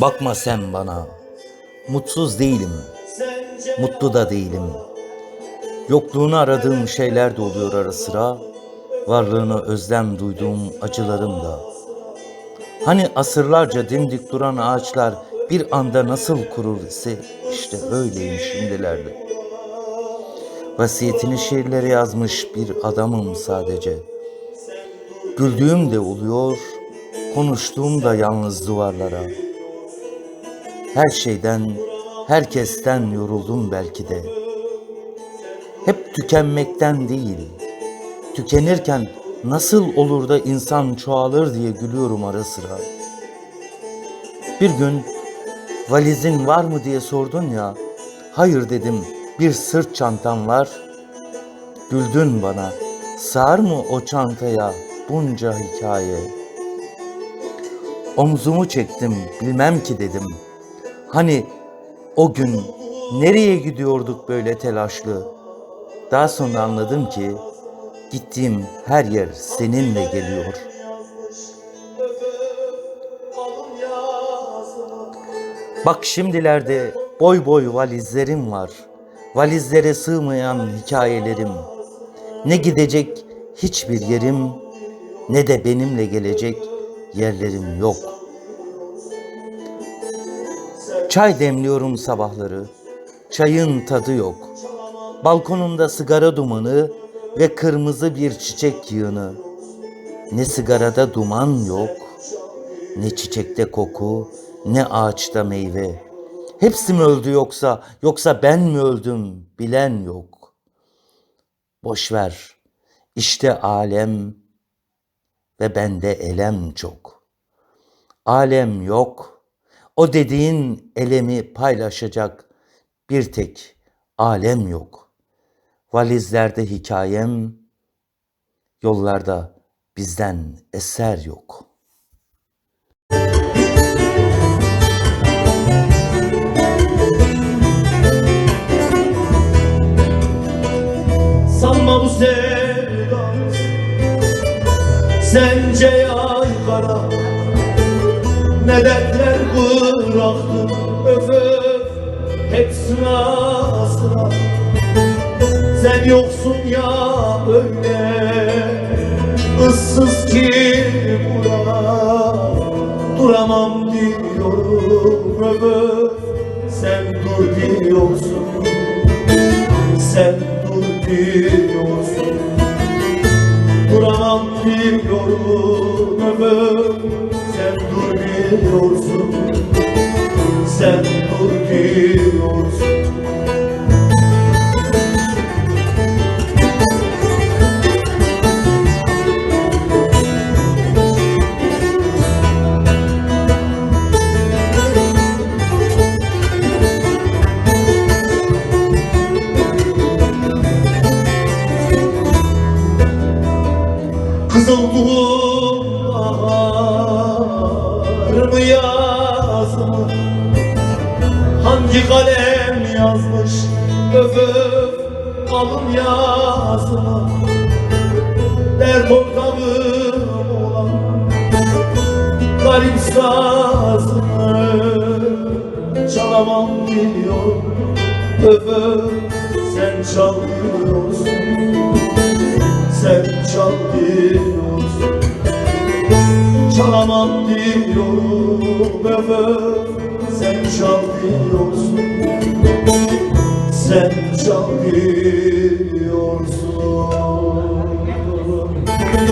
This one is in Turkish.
Bakma sen bana. Mutsuz değilim. Mutlu da değilim. Yokluğunu aradığım şeyler de oluyor ara sıra. Varlığını özlem duyduğum acılarım da. Hani asırlarca dimdik duran ağaçlar bir anda nasıl kurur ise işte öyleyim şimdilerde. Vasiyetini şiirlere yazmış bir adamım sadece. Güldüğüm de oluyor, konuştuğum da yalnız duvarlara. Her şeyden, herkesten yoruldum belki de. Hep tükenmekten değil, tükenirken nasıl olur da insan çoğalır diye gülüyorum ara sıra. Bir gün valizin var mı diye sordun ya, hayır dedim bir sırt çantam var. Güldün bana, sığar mı o çantaya bunca hikaye? Omzumu çektim, bilmem ki dedim. Hani o gün nereye gidiyorduk böyle telaşlı? Daha sonra anladım ki gittiğim her yer seninle geliyor. Bak şimdilerde boy boy valizlerim var. Valizlere sığmayan hikayelerim. Ne gidecek hiçbir yerim ne de benimle gelecek yerlerim yok. Çay demliyorum sabahları. Çayın tadı yok. Balkonumda sigara dumanı ve kırmızı bir çiçek yığını. Ne sigarada duman yok, ne çiçekte koku, ne ağaçta meyve. Hepsi mi öldü yoksa, yoksa ben mi öldüm bilen yok. Boş ver, işte alem ve bende elem çok. Alem yok, o dediğin elemi paylaşacak bir tek alem yok. Valizlerde hikayem, yollarda bizden eser yok.'' Sanma bu sevda Sence kara Ne dertler bıraktın Öf öf Hep sıra sıra Sen yoksun ya öyle ıssız ki bura Duramam diyorum öf öf Sen dur diyorsun. Sen dur diyorsun Duramam diyorum ömür. Sen dur diyorsun Sen dur diyorsun Kızılduğum bahar mı yaz mı Hangi kalem yazmış öf öf alın yaz mı Dert ortağım olan garip sazımı Çalamam diyor öf öf sen çalıyorsun sen çal diyorsun şampiyonum ömür Sen şampiyonsun Sen şampiyonsun